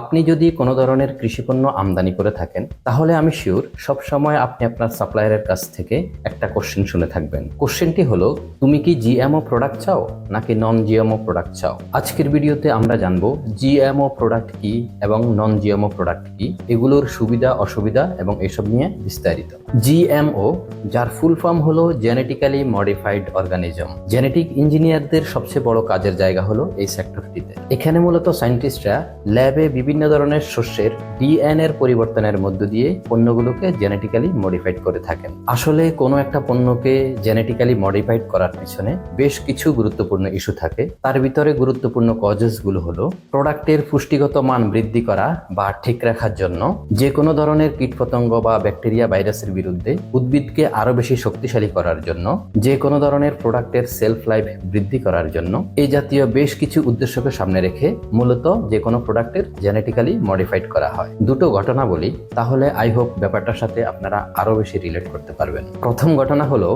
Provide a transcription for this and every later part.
আপনি যদি কোনো ধরনের কৃষিপণ্য আমদানি করে থাকেন, তাহলে আমি শিওর সবসময় আপনি আপনার সাপ্লায়ারের কাছ থেকে একটা কোশ্চেন শুনে থাকবেন। কোশ্চেনটি হলো, তুমি কি জিএমও প্রোডাক্ট চাও, নাকি নন জিএমও প্রোডাক্ট চাও? আজকের ভিডিওতে আমরা জানব জিএমও প্রোডাক্ট কি এবং নন জিএমও প্রোডাক্ট কি, এগুলোর সুবিধা, অসুবিধা এবং এসব নিয়ে বিস্তারিত। জিএমও যার ফুল ফর্ম হলো জেনেটিক্যালি মডিফাইড অর্গানিজম জেনেটিক ইঞ্জিনিয়ারদের সবচেয়ে বড় কাজের জায়গা হলো এই সেক্টরটিতে এখানে মূলত সায়েন্টিস্টরা ল্যাবে বিভিন্ন ধরনের শস্যের ডিএনএ এর পরিবর্তনের মধ্য দিয়ে পণ্যগুলোকে জেনেটিক্যালি মডিফাইড করে থাকেন। আসলে কোনো একটা পণ্যকে জেনেটিক্যালি মডিফাইড করার পিছনে বেশ কিছু গুরুত্বপূর্ণ ইস্যু থাকে। তার ভিতরে গুরুত্বপূর্ণ কজেসগুলো হলো প্রোডাক্টের পুষ্টিগত মান বৃদ্ধি করা বা ঠিক রাখার জন্য যে কোনো ধরনের কীটপতঙ্গ বা ব্যাকটেরিয়া ভাইরাসের বিরুদ্ধে উদ্ভিদকে আরও বেশি শক্তিশালী করার জন্য যে কোনো ধরনের প্রোডাক্টের সেলফ লাইফ বৃদ্ধি করার জন্য এই জাতীয় বেশ কিছু উদ্দেশ্যকে সামনে রেখে মূলত যে কোনো প্রোডাক্টের জেনেটিক্যালি মডিফাইড করা হয়। দুটো ঘটনা বলি, তাহলে আই হোপ ব্যাপারটার সাথে আপনারা আরও বেশি রিলেট করতে পারবেন। প্রথম ঘটনা হলো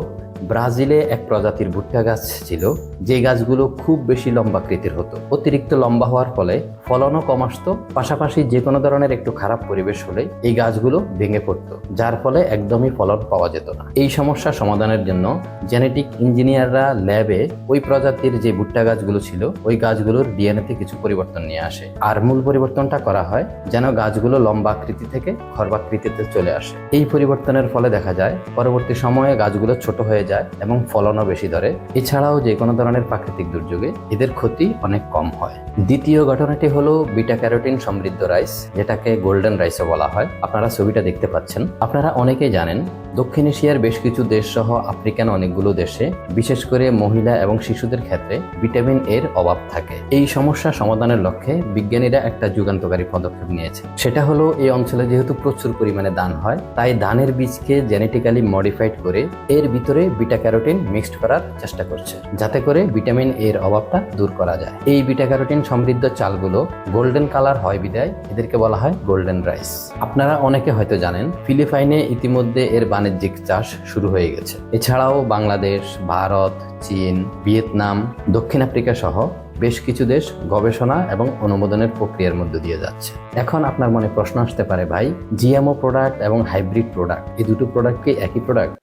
ব্রাজিলে এক প্রজাতির ভুট্টা গাছ ছিল, যে গাছগুলো খুব বেশি লম্বাকৃতির হতো। অতিরিক্ত লম্বা হওয়ার ফলে ফলনও কম আসতো। পাশাপাশি যে কোনো ধরনের একটু খারাপ পরিবেশ হলে এই গাছগুলো ভেঙে পড়তো, যার ফলে একদমই ফলন পাওয়া যেত না। এই সমস্যা সমাধানের জন্য জেনেটিক ইঞ্জিনিয়াররা ল্যাবে ওই প্রজাতির যে ভুট্টা গাছগুলো ছিল, ওই গাছগুলোর ডিএনএতে কিছু পরিবর্তন নিয়ে আসে। আর মূল পরিবর্তনটা করা হয় যেন গাছগুলো লম্বা আকৃতি থেকে খর্বাকৃতিতে চলে আসে। এই পরিবর্তনের ফলে দেখা যায়, পরবর্তী সময়ে গাছগুলো ছোট হয়ে যায় এবং ফলনও বেশি ধরে। এছাড়াও যে কোনো ধরনের প্রাকৃতিক দুর্যোগে এদের ক্ষতি অনেক কম হয়। দ্বিতীয় ঘটনাটি হলো বিটা ক্যারোটিন সমৃদ্ধ রাইস, যেটাকে গোল্ডেন রাইসও বলা হয়। আপনারা ছবিটা দেখতে পাচ্ছেন। আপনারা অনেকেই জানেন, দক্ষিণ এশিয়ার বেশ কিছু দেশ সহ আফ্রিকান অনেকগুলো দেশে, বিশেষ করে মহিলা এবং শিশুদের ক্ষেত্রে ভিটামিন এর অভাব থাকে। এই সমস্যা সমাধানের লক্ষ্যে বিজ্ঞানীরা একটা যুগান্তকারী পদক্ষেপ নিয়েছে। সেটা হলো, এই অঞ্চলে যেহেতু প্রচুর পরিমাণে ধান হয়, তাই ধানের বীজকে জেনেটিক্যালি মডিফাইড করে এর ভিতরে বিটা ক্যারোটিন মিক্সড করার চেষ্টা করছে, যাতে করে ভিটামিন এর অভাবটা দূর করা যায়। এই বিটা ক্যারোটিন সমৃদ্ধ চালগুলো গোল্ডেন কালার হয় বিদায়, এদেরকে বলা হয় গোল্ডেন রাইস আপনারা অনেকে হয়তো জানেন, ফিলিপাইনে ইতিমধ্যে এর বাণিজ্যিক চাষ শুরু হয়ে গেছে। এছাড়াও বাংলাদেশ, ভারত, চীন, ভিয়েতনাম, দক্ষিণ আফ্রিকা সহ বেশ কিছু দেশ গবেষণা এবং অনুমোদনের প্রক্রিয়ার মধ্য দিয়ে যাচ্ছে। এখন আপনার মনে প্রশ্ন আসতে পারে, ভাই, জিএমও প্রোডাক্ট এবং হাইব্রিড প্রোডাক্ট এই দুটো প্রোডাক্ট কি একই প্রোডাক্ট